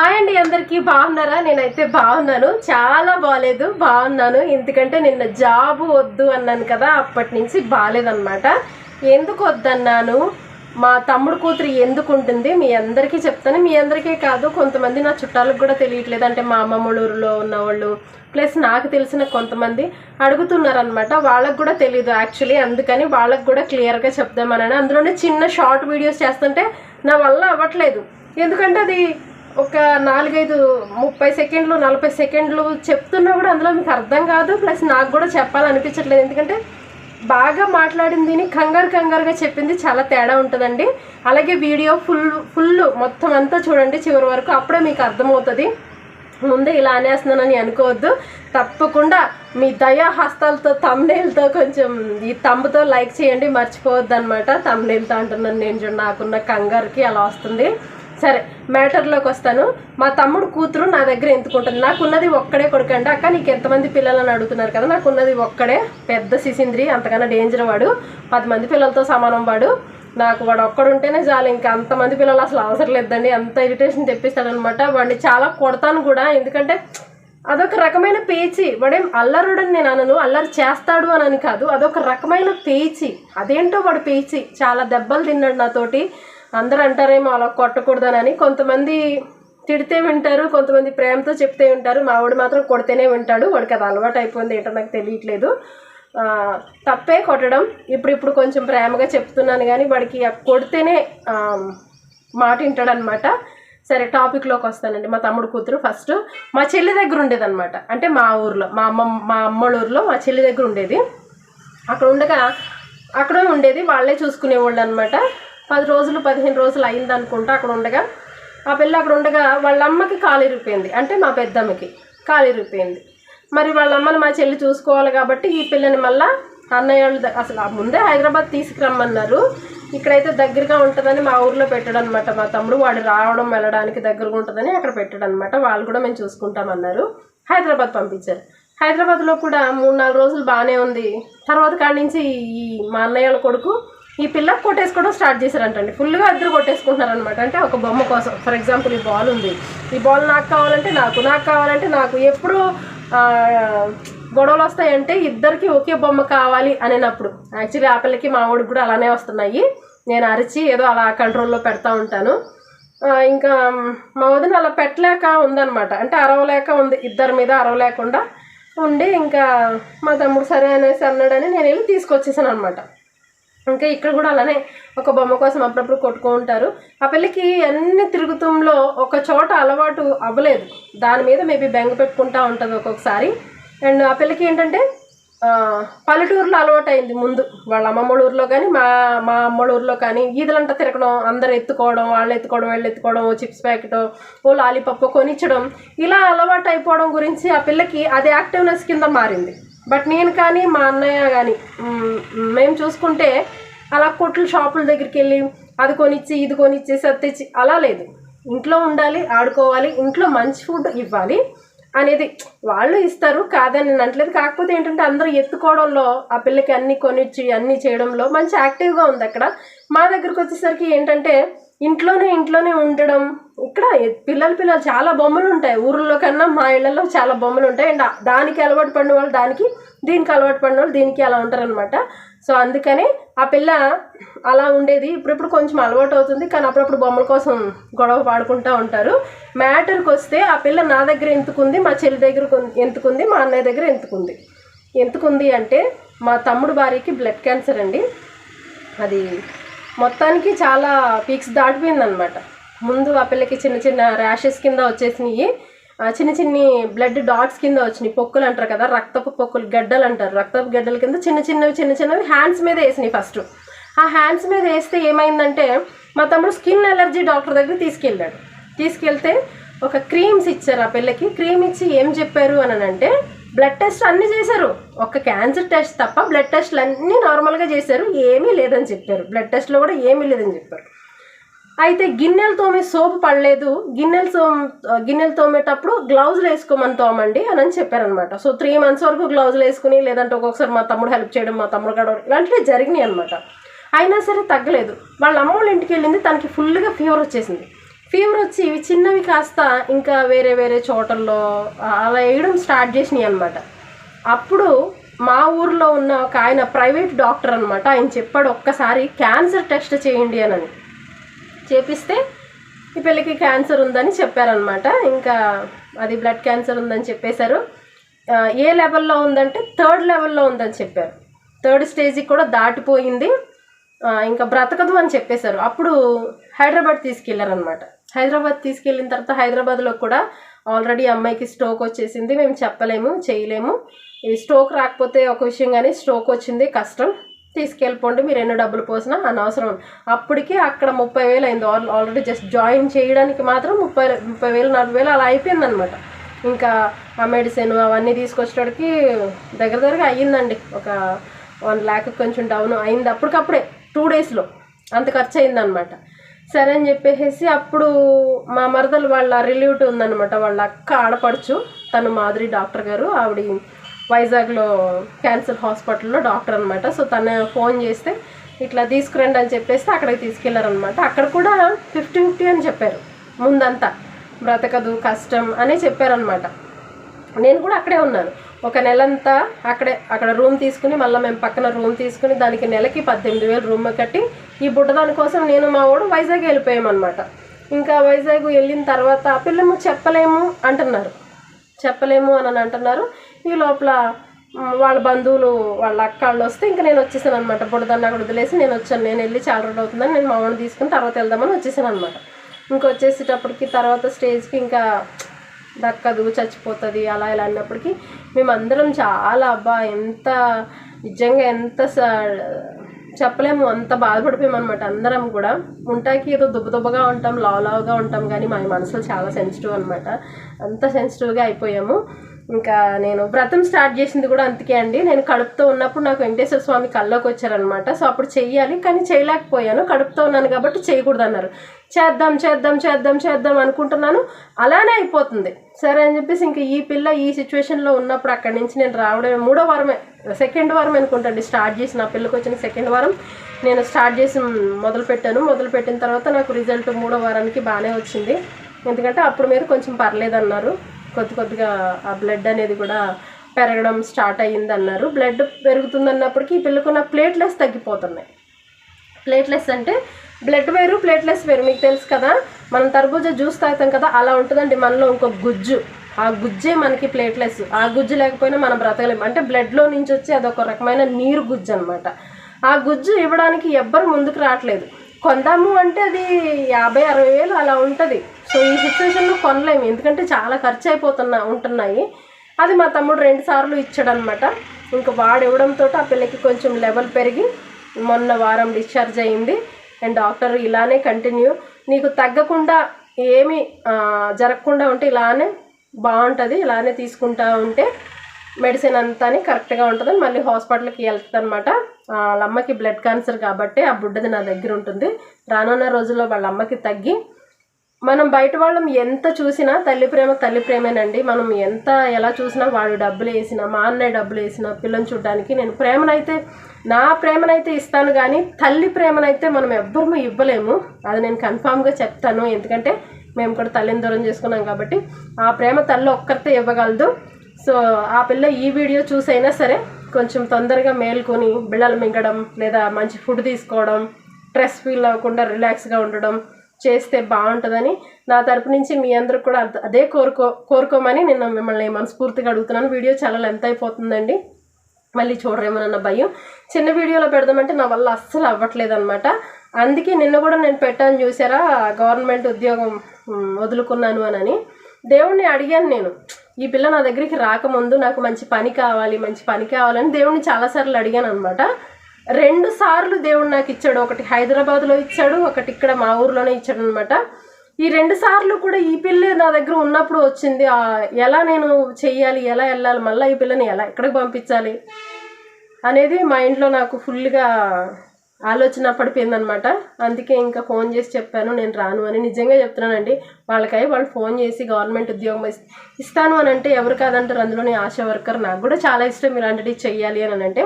Hi అండి అందరికీ బాగున్నారా? నేనైతే బాగున్నాను. చాలా బాగాలేదు బాగున్నాను. ఎందుకంటే నిన్న జాబ్ వద్దు అన్నాను కదా అప్పటి నుంచి బాగాలేదన్నమాట ఎందుకు వద్దన్నాను? మా తమ్ముడు కూతురు ఎందుకు ఉంటుంది? మీ అందరికీ చెప్తాను. మీ అందరికీ కాదు కొంతమంది నా చుట్టాలకు కూడా తెలియట్లేదు. అంటే మా అమ్మమ్మ ఊరిలో ఉన్నవాళ్ళు ప్లస్ నాకు తెలిసిన కొంతమంది అడుగుతున్నారనమాట వాళ్ళకు కూడా తెలియదు యాక్చువల్లీ అందుకని వాళ్ళకు కూడా క్లియర్గా చెప్దామని అందులోనే చిన్న షార్ట్ వీడియోస్ చేస్తుంటే నా వల్ల అవ్వట్లేదు. ఎందుకంటే అది ఒక నాలుగైదు ముప్పై సెకండ్లు నలభై సెకండ్లు చెప్తున్నా కూడా అందులో మీకు అర్థం కాదు. ప్లస్ నాకు కూడా చెప్పాలనిపించట్లేదు. ఎందుకంటే బాగా మాట్లాడింది కంగారు కంగారుగా చెప్పింది చాలా తేడా ఉంటుందండి. అలాగే వీడియో ఫుల్ ఫుల్ మొత్తం అంతా చూడండి చివరి వరకు. అప్పుడే మీకు అర్థమవుతుంది. ముందే ఇలా అనేస్తున్నానని అనుకోవద్దు. తప్పకుండా మీ దయా హస్తాలతో తమ్నేల్తో కొంచెం ఈ తమ్ముతో లైక్ చేయండి. మర్చిపోవద్దు అనమాట తమ్నేల్తో అంటున్నాను నేను చూడండి నాకున్న కంగారుకి అలా వస్తుంది. సరే మ్యాటర్లోకి వస్తాను. మా తమ్ముడు కూతురు నా దగ్గర ఎందుకుంటుంది? నాకున్నది ఒక్కడే కొడుకండి అక్క నీకు ఎంతమంది పిల్లలని అడుగుతున్నారు కదా? నాకున్నది ఒక్కడే. పెద్ద సిసింద్రి అంతకన్నా డేంజర్ వాడు. పది మంది పిల్లలతో సమానం వాడు. నాకు వాడు ఒక్కడుంటేనే చాలు. ఇంకా అంతమంది పిల్లలు అసలు అవసరం లేదండి. అంత ఇరిటేషన్ తెప్పిస్తాడనమాట. వాడిని చాలా కొడతాను కూడా. ఎందుకంటే అదొక రకమైన పేచి. వాడేం అల్లరుడని నేను అనను. అల్లరి చేస్తాడు అని అని కాదు. అదొక రకమైన పేచి. అదేంటో వాడు పేచి. చాలా దెబ్బలు తిన్నాడు నాతోటి. అందరూ అంటారేమో అలా కొట్టకూడదనని. కొంతమంది తిడితే వింటారు కొంతమంది ప్రేమతో చెప్తే వింటారు. మా వాడు మాత్రం కొడితేనే వింటాడు. వాడికి అది అలవాటు అయిపోయింది ఏంటో నాకు తెలియట్లేదు. తప్పే కొట్టడం. ఇప్పుడు ఇప్పుడు కొంచెం ప్రేమగా చెప్తున్నాను కానీ వాడికి కొడితేనే మాట వింటాడనమాట. సరే టాపిక్లోకి వస్తానండి. మా తమ్ముడు కూతురు ఫస్ట్. మా చెల్లి దగ్గర ఉండేదన్నమాట అంటే మా ఊర్లో మా అమ్మ మా అమ్మలూరులో మా చెల్లి దగ్గర ఉండేది. అక్కడ ఉండగా అక్కడే ఉండేది. వాళ్ళే చూసుకునేవాళ్ళు అనమాట పది రోజులు పదిహేను రోజులు అయింది అనుకుంటా అక్కడ ఉండగా. ఆ పిల్ల అక్కడ ఉండగా వాళ్ళ అమ్మకి కాలు ఇరిగిపోయింది. అంటే మా పెద్దమ్మకి కాలు ఇరిగిపోయింది. మరి వాళ్ళ అమ్మని మా చెల్లి చూసుకోవాలి కాబట్టి ఈ పిల్లని మళ్ళా అన్నయ్య వాళ్ళు అసలు ఆ ముందే హైదరాబాద్ తీసుకురమ్మన్నారు. ఇక్కడైతే దగ్గరగా ఉంటుందని మా ఊర్లో పెట్టాడు అనమాట మా తమ్ముడు వాడు రావడం వెళ్ళడానికి దగ్గరగా ఉంటుందని అక్కడ పెట్టాడు అనమాట వాళ్ళు కూడా మేము చూసుకుంటామన్నారు. హైదరాబాద్ పంపించారు. హైదరాబాద్లో కూడా మూడు నాలుగు రోజులు బాగానే ఉంది. తర్వాత కాడి నుంచి ఈ మా అన్నయ్యల కొడుకు ఈ పిల్ల కొట్టేసుకోవడం స్టార్ట్ చేశారంటండి. ఫుల్గా ఇద్దరు కొట్టేసుకుంటున్నారు అనమాట అంటే ఒక బొమ్మ కోసం. ఫర్ ఎగ్జాంపుల్ ఈ బాల్ ఉంది. ఈ బాల్ నాకు కావాలంటే నాకు నాకు కావాలంటే నాకు. ఎప్పుడు గొడవలు వస్తాయంటే ఇద్దరికి ఒకే బొమ్మ కావాలి అనేటప్పుడు. యాక్చువల్లీ ఆ పిల్లకి మా ఊడికి కూడా అలానే వస్తున్నాయి. నేను అరిచి ఏదో అలా కంట్రోల్లో పెడతా ఉంటాను. ఇంకా మా వదిన అలా పెట్టలేక ఉందనమాట అంటే అరవలేక ఉంది. ఇద్దరి మీద అరవలేకుండా ఉండి ఇంకా మా తమ్ముడు సరే అనేసి అన్నాడని నేను వెళ్ళి తీసుకొచ్చేసాను అనమాట ఇంకా ఇక్కడ కూడా అలానే ఒక బొమ్మ కోసం అప్పుడప్పుడు కొట్టుకో ఉంటారు. ఆ పిల్లకి అన్ని తిరుగుతంలో ఒక చోట అలవాటు అవ్వలేదు. దాని మీద మేబీ బెంగ పెట్టుకుంటా ఉంటుంది ఒక్కొక్కసారి. అండ్ ఆ పిల్లకి ఏంటంటే పల్లెటూరులో అలవాటు అయింది ముందు. వాళ్ళ అమ్మమ్మల ఊర్లో కానీ మా మా అమ్మల ఊర్లో కానీ ఈదలంతా తిరగడం అందరు ఎత్తుకోవడం వాళ్ళు ఎత్తుకోవడం వీళ్ళు ఎత్తుకోవడం ఓ చిప్స్ ప్యాకెట్ ఓ లాలీపప్పు కొనిచ్చడం ఇలా అలవాటు అయిపోవడం గురించి ఆ పిల్లకి అది యాక్టివ్నెస్ కింద మారింది. బట్ నేను కానీ మా అన్నయ్య కానీ మేము చూసుకుంటే అలా కొట్లు షాపుల దగ్గరికి వెళ్ళి అది కొనిచ్చి ఇది కొనిచ్చి సత్తిచ్చి తెచ్చి అలా లేదు. ఇంట్లో ఉండాలి ఆడుకోవాలి ఇంట్లో మంచి ఫుడ్ ఇవ్వాలి అనేది వాళ్ళు ఇస్తారు కాదని నేను అంటలేదు. కాకపోతే ఏంటంటే అందరూ ఎత్తుకోవడంలో ఆ పిల్లకి అన్ని కొనిచ్చి అన్ని చేయడంలో మంచి యాక్టివ్గా ఉంది అక్కడ. మా దగ్గరకు వచ్చేసరికి ఏంటంటే ఇంట్లోనే ఇంట్లోనే ఉండడం. ఇక్కడ పిల్లలు పిల్లలు చాలా బొమ్మలు ఉంటాయి. ఊర్లో కన్నా మా ఇళ్ళలో చాలా బొమ్మలు ఉంటాయి. అండ్ దానికి అలవాటు పడిన వాళ్ళు దానికి దీనికి అలవాటు పడిన వాళ్ళు దీనికి అలా ఉంటారనమాట సో అందుకని ఆ పిల్ల అలా ఉండేది. ఇప్పుడిప్పుడు కొంచెం అలవాటు అవుతుంది. కానీ అప్పుడప్పుడు బొమ్మల కోసం గొడవ పాడుకుంటూ ఉంటారు. మ్యాటర్కి వస్తే ఆ పిల్ల నా దగ్గర ఎంతుకుంది మా చెల్లి దగ్గర ఎంతుకుంది మా అన్నయ్య దగ్గర ఎంతుకుంది ఎంతుకుంది అంటే మా తమ్ముడు భార్యకి బ్లడ్ క్యాన్సర్ అండి. అది మొత్తానికి చాలా పీక్స్ దాటిపోయింది అనమాట ముందు ఆ పిల్లకి చిన్న చిన్న ర్యాషెస్ కింద వచ్చేసినాయి. చిన్న చిన్ని బ్లడ్ డాట్స్ కింద వచ్చినాయి. పొక్కులు అంటారు కదా రక్తపు పొక్కులు గడ్డలు అంటారు. రక్తపు గడ్డల కింద చిన్న చిన్నవి చిన్న చిన్నవి హ్యాండ్స్ మీద వేసినాయి ఫస్ట్ ఆ హ్యాండ్స్ మీద వేస్తే ఏమైందంటే మా తమ్ముడు స్కిన్ ఎలర్జీ డాక్టర్ దగ్గర తీసుకెళ్ళాడు. తీసుకెళ్తే ఒక క్రీమ్స్ ఇచ్చారు ఆ పిల్లకి. క్రీమ్ ఇచ్చి ఏం చెప్పారు అని అంటే బ్లడ్ టెస్ట్ అన్నీ చేశారు. ఒక క్యాన్సర్ టెస్ట్ తప్ప బ్లడ్ టెస్ట్లు అన్నీ నార్మల్గా చేశారు. ఏమీ లేదని చెప్పారు. బ్లడ్ టెస్ట్లో కూడా ఏమీ లేదని చెప్పారు. అయితే గిన్నెలు తోమే సోపు పడలేదు. గిన్నెలు తో గిన్నెలు తోమేటప్పుడు గ్లౌజులు వేసుకోమని తోమండి అని అని చెప్పారనమాట సో త్రీ మంత్స్ వరకు గ్లౌజులు వేసుకుని లేదంటే ఒక్కొక్కసారి మా తమ్ముడు హెల్ప్ చేయడం మా తమ్ముడు గడవడం ఇలాంటివి జరిగినాయి అనమాట అయినా సరే తగ్గలేదు. వాళ్ళ అమ్మోళ్ళ ఇంటికి వెళ్ళింది. తనకి ఫుల్గా ఫీవర్ వచ్చేసింది. ఫీవర్ వచ్చి ఇవి చిన్నవి కాస్త ఇంకా వేరే వేరే చోటల్లో అలా వేయడం స్టార్ట్ చేసినాయి అనమాట అప్పుడు మా ఊర్లో ఉన్న ఒక ఆయన ప్రైవేట్ డాక్టర్ అనమాట ఆయన చెప్పాడు ఒక్కసారి క్యాన్సర్ టెస్ట్ చేయండి అని చేపిస్తే ఈ పిల్లకి క్యాన్సర్ ఉందని చెప్పారనమాట ఇంకా అది బ్లడ్ క్యాన్సర్ ఉందని చెప్పేశారు. ఏ లెవెల్లో ఉందంటే థర్డ్ లెవెల్లో ఉందని చెప్పారు. థర్డ్ స్టేజ్కి కూడా దాటిపోయింది. ఇంకా బ్రతకదు అని చెప్పేశారు. అప్పుడు హైదరాబాద్ తీసుకెళ్ళారనమాట హైదరాబాద్ తీసుకెళ్ళిన తర్వాత హైదరాబాద్లో కూడా ఆల్రెడీ అమ్మాయికి స్ట్రోక్ వచ్చేసింది. మేము చెప్పలేము చేయలేము. ఈ స్ట్రోక్ రాకపోతే ఒక విషయం కానీ స్ట్రోక్ వచ్చింది కష్టం. తీసుకెళ్ళిపోండి మీరు ఎన్ని డబ్బులు పోసినా అనవసరం. అప్పటికి అక్కడ ముప్పై వేలు అయింది. ఆల్ ఆల్రెడీ జస్ట్ జాయిన్ చేయడానికి మాత్రం ముప్పై ముప్పై వేలు నలభై వేలు అలా అయిపోయింది అనమాట ఇంకా ఆ మెడిసిన్ అవన్నీ తీసుకొచ్చేటప్పటికి దగ్గర దగ్గరగా అయ్యిందండి. ఒక వన్ ల్యాక్ కొంచెం డౌన్ అయింది అప్పటికప్పుడే టూ డేస్లో. అంత ఖర్చు అయిందనమాట సరే అని చెప్పేసి అప్పుడు మా మరదలు వాళ్ళ రిలేటివ్ ఉందన్నమాట. వాళ్ళ అక్క ఆడపడుచు తను మాదిరి డాక్టర్ గారు. ఆవిడ వైజాగ్లో క్యాన్సర్ హాస్పిటల్లో డాక్టర్ అనమాట సో తను ఫోన్ చేస్తే ఇట్లా తీసుకురండి అని చెప్పేసి అక్కడికి తీసుకెళ్ళారనమాట అక్కడ కూడా ఫిఫ్టీ ఫిఫ్టీ అని చెప్పారు. ముందంతా బ్రతకదు కష్టం అనే చెప్పారనమాట నేను కూడా అక్కడే ఉన్నాను. ఒక నెలంతా అక్కడే అక్కడ రూమ్ తీసుకుని మళ్ళీ మేము పక్కన రూమ్ తీసుకుని దానికి నెలకి పద్దెనిమిది వేలు రూమ్ కట్టి ఈ బుడ్డదాని కోసం నేను మా వాడు వైజాగ్ వెళ్ళిపోయామన్నమాట. ఇంకా వైజాగ్ వెళ్ళిన తర్వాత ఆ పిల్లము చెప్పలేము అంటున్నారు. చెప్పలేము అని అంటున్నారు. ఈ లోపల వాళ్ళ బంధువులు వాళ్ళ అక్క వాళ్ళు వస్తే ఇంకా నేను వచ్చేసాను అనమాట బుడదాన్ని అక్కడ వదిలేసి నేను వచ్చాను. నేను వెళ్ళి చాలా రోజులు అవుతుందని నేను మా వాడిని తీసుకుని తర్వాత వెళ్దామని వచ్చేసాను అనమాట ఇంకా వచ్చేసేటప్పటికి తర్వాత స్టేజ్కి ఇంకా దక్కదు చచ్చిపోతుంది అలా ఇలా అన్నప్పటికీ మేమందరం చాలా అబ్బా ఎంత నిజంగా ఎంత చెప్పలేము అంత బాధపడిపోయాం అనమాట అందరం కూడా. ఉంటాకి ఏదో దుబ్బదుబ్బగా ఉంటాం లావ్ లావుగా ఉంటాం కానీ మా మనసులో చాలా సెన్సిటివ్ అనమాట అంత సెన్సిటివ్గా అయిపోయాము. ఇంకా నేను వ్రతం స్టార్ట్ చేసింది కూడా అందుకే అండి. నేను కడుపుతో ఉన్నప్పుడు నాకు వెంకటేశ్వర స్వామి కల్లోకి వచ్చారనమాట సో అప్పుడు చెయ్యాలి కానీ చేయలేకపోయాను. కడుపుతో ఉన్నాను కాబట్టి చేయకూడదు అన్నారు చేద్దాం చేద్దాం చేద్దాం చేద్దాం అనుకుంటున్నాను. అలానే అయిపోతుంది. సరే అని చెప్పేసి ఇంకా ఈ పిల్ల ఈ సిచ్యువేషన్లో ఉన్నప్పుడు అక్కడి నుంచి నేను రావడం మూడో వారమే సెకండ్ వారం అనుకుంటండి. స్టార్ట్ చేసి నా పిల్లకి వచ్చిన సెకండ్ వారం నేను స్టార్ట్ చేసి మొదలు పెట్టాను మొదలు పెట్టిన తర్వాత నాకు రిజల్ట్ మూడో వారానికి బాగానే వచ్చింది. ఎందుకంటే అప్పుడు మీద కొంచెం పర్లేదు అన్నారు కొద్ది కొద్దిగా ఆ బ్లడ్ అనేది కూడా పెరగడం స్టార్ట్ అయ్యింది అన్నారు. బ్లడ్ పెరుగుతుంది అన్నప్పటికీ ఈ పిల్లకున్న ప్లేట్లెస్ తగ్గిపోతున్నాయి. ప్లేట్లెస్ అంటే బ్లడ్ వేరు ప్లేట్లెస్ వేరు. మీకు తెలుసు కదా మనం తర్బూజా జ్యూస్ తాగుతాం కదా అలా ఉంటుందండి మనలో ఇంకో గుజ్జు. ఆ గుజ్జే మనకి ప్లేట్లెస్ ఆ గుజ్జు లేకపోయినా మనం బ్రతకలేం. అంటే బ్లడ్లో నుంచి వచ్చి అదొక రకమైన నీరు గుజ్జు అనమాట ఆ గుజ్జు ఇవ్వడానికి ఎవ్వరు ముందుకు రావట్లేదు. కొందాము అంటే అది యాభై అరవై వేలు అలా ఉంటుంది. సో ఈ సిచ్యువేషన్లో కొనలేము. ఎందుకంటే చాలా ఖర్చు అయిపోతున్నా ఉంటున్నాయి. అది మా తమ్ముడు రెండు సార్లు ఇచ్చాడనమాట ఇంకా వాడు ఇవ్వడంతో ఆ పిల్లకి కొంచెం లెవెల్ పెరిగి మొన్న వారం డిశ్చార్జ్ అయింది అండ్ డాక్టర్ ఇలానే కంటిన్యూ నీకు తగ్గకుండా ఏమి జరగకుండా ఉంటే ఇలానే బాగుంటుంది. ఇలానే తీసుకుంటా ఉంటే మెడిసిన్ అంతా కరెక్ట్గా ఉంటుందని మళ్ళీ హాస్పిటల్కి వెళ్తుంది అనమాట వాళ్ళ అమ్మకి బ్లడ్ క్యాన్సర్ కాబట్టి ఆ బుడ్డది నా దగ్గర ఉంటుంది. రానున్న రోజుల్లో వాళ్ళ అమ్మకి తగ్గి మనం బయట వాళ్ళం ఎంత చూసినా తల్లి ప్రేమ తల్లి ప్రేమేనండి. మనం ఎంత ఎలా చూసినా వాడు డబ్బులు వేసినా మా అన్నయ్య డబ్బులు వేసినా పిల్లని చూడడానికి నేను ప్రేమనైతే నా ప్రేమనైతే ఇస్తాను కానీ తల్లి ప్రేమనైతే మనం ఎవ్వరము ఇవ్వలేము. అది నేను కన్ఫామ్గా చెప్తాను. ఎందుకంటే మేము కూడా తల్లిని దూరం చేసుకున్నాం కాబట్టి ఆ ప్రేమ తల్లి ఒక్కరితే ఇవ్వగలదు. సో ఆ పిల్ల ఈ వీడియో చూసైనా సరే కొంచెం తొందరగా మేల్కొని బిళ్ళలు మింగడం లేదా మంచి ఫుడ్ తీసుకోవడం స్ట్రెస్ ఫీల్ అవ్వకుండా రిలాక్స్గా ఉండడం చేస్తే బాగుంటుందని నా తరపు నుంచి మీ అందరూ కూడా అదే కోరుకో కోరుకోమని నేను మిమ్మల్ని మనస్ఫూర్తిగా అడుగుతున్నాను. వీడియో చాలా లెంత్ అయిపోతుందండి. మళ్ళీ చూడరేమోనన్న భయం. చిన్న వీడియోలో పెడదామంటే నా వల్ల అస్సలు అవ్వట్లేదు అనమాట అందుకే నిన్న కూడా నేను పెట్టాను చూసారా? గవర్నమెంట్ ఉద్యోగం వదులుకున్నాను అని దేవుణ్ణి అడిగాను నేను ఈ పిల్ల నా దగ్గరికి రాకముందు నాకు మంచి పని కావాలి మంచి పని కావాలని దేవుణ్ణి చాలాసార్లు అడిగాను అనమాట రెండు సార్లు దేవుడు నాకు ఇచ్చాడు. ఒకటి హైదరాబాద్లో ఇచ్చాడు ఒకటి ఇక్కడ మా ఊర్లోనే ఇచ్చాడు అనమాట ఈ రెండు సార్లు కూడా ఈ పిల్ల నా దగ్గర ఉన్నప్పుడు వచ్చింది. ఎలా నేను చెయ్యాలి ఎలా వెళ్ళాలి మళ్ళీ ఈ పిల్లని ఎలా ఎక్కడికి పంపించాలి అనేది మా ఇంట్లో నాకు ఫుల్గా ఆలోచన పడిపోయిందనమాట అందుకే ఇంకా ఫోన్ చేసి చెప్పాను నేను రాను అని నిజంగా చెప్తున్నానండి. వాళ్ళకై వాళ్ళు ఫోన్ చేసి గవర్నమెంట్ ఉద్యోగం ఇస్తాను అని అంటే ఎవరు కాదంటారు? అందులోనే ఆశా వర్కర్. నాకు కూడా చాలా ఇష్టం ఇలాంటివి చెయ్యాలి అని అంటే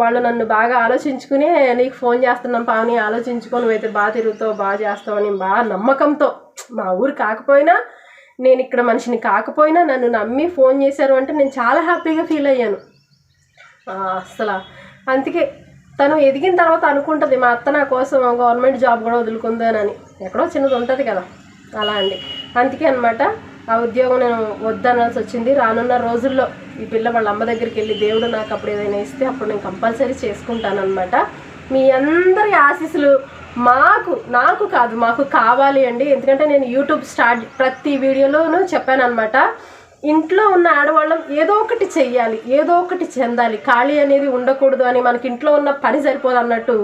వాళ్ళు నన్ను బాగా ఆలోచించుకుని నీకు ఫోన్ చేస్తున్నాం పావని ఆలోచించుకొని నువ్వైతే బాగా తిరుగుతావు బాగా చేస్తావు అని బాగా నమ్మకంతో. మా ఊరు కాకపోయినా నేను ఇక్కడ మనిషిని కాకపోయినా నన్ను నమ్మి ఫోన్ చేశారు అంటే నేను చాలా హ్యాపీగా ఫీల్ అయ్యాను. అసలు అందుకే తను ఎదిగిన తర్వాత అనుకుంటుంది మా అత్త నా కోసం గవర్నమెంట్ జాబ్ కూడా వదులుకుందానని. ఎక్కడో చిన్నది ఉంటుంది కదా అలా అండి. అందుకే అనమాట ఆ ఉద్యోగం నేను వద్దనాల్సి వచ్చింది. రానున్న రోజుల్లో ఈ పిల్ల వాళ్ళ అమ్మ దగ్గరికి వెళ్ళి దేవుడు నాకు అప్పుడు ఏదైనా ఇస్తే అప్పుడు నేను కంపల్సరీ చేసుకుంటానమాట మీ అందరి ఆశీస్సులు మాకు నాకు కాదు మాకు కావాలి అండి. ఎందుకంటే నేను యూట్యూబ్ స్టార్ట్ ప్రతి వీడియోలోనూ చెప్పానమాట ఇంట్లో ఉన్న ఆడవాళ్ళం ఏదో ఒకటి చెయ్యాలి ఏదో ఒకటి చెందాలి. ఖాళీ అనేది ఉండకూడదు అని మనకి ఇంట్లో ఉన్న పని సరిపోదు అన్నట్టు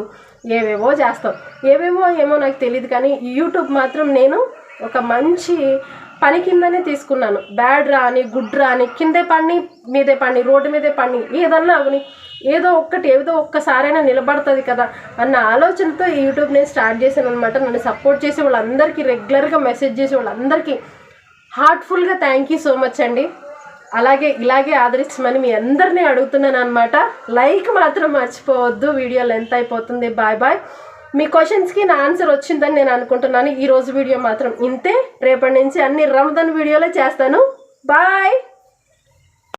ఏవేవో చేస్తాం. ఏవేవో ఏమో నాకు తెలియదు కానీ యూట్యూబ్ మాత్రం నేను ఒక మంచి పని కిందనే తీసుకున్నాను. బ్యాడ్ రాని గుడ్ రాని కిందే పని మీదే పని రోడ్డు మీదే పని ఏదన్నా అవని ఏదో ఒక్కటి ఏదో ఒక్కసారైనా నిలబడుతుంది కదా అన్న ఆలోచనతో ఈ యూట్యూబ్ నేను స్టార్ట్ చేశాను అనమాట నన్ను సపోర్ట్ చేసే వాళ్ళందరికీ రెగ్యులర్గా మెసేజ్ చేసే వాళ్ళందరికీ హార్ట్ఫుల్గా థ్యాంక్ యూ సో మచ్ అండి. అలాగే ఇలాగే ఆదరించమని మీ అందరినీ అడుగుతున్నాను అనమాట లైక్ మాత్రం మర్చిపోవద్దు. వీడియో లెంత్ అయిపోతుంది. Bye bye. మీ క్వశ్చన్స్కి నా ఆన్సర్ వచ్చిందని నేను అనుకుంటున్నాను. ఈరోజు వీడియో మాత్రం ఇంతే. రేపటి నుంచి అన్ని రంజాన్ వీడియోలే చేస్తాను. బాయ్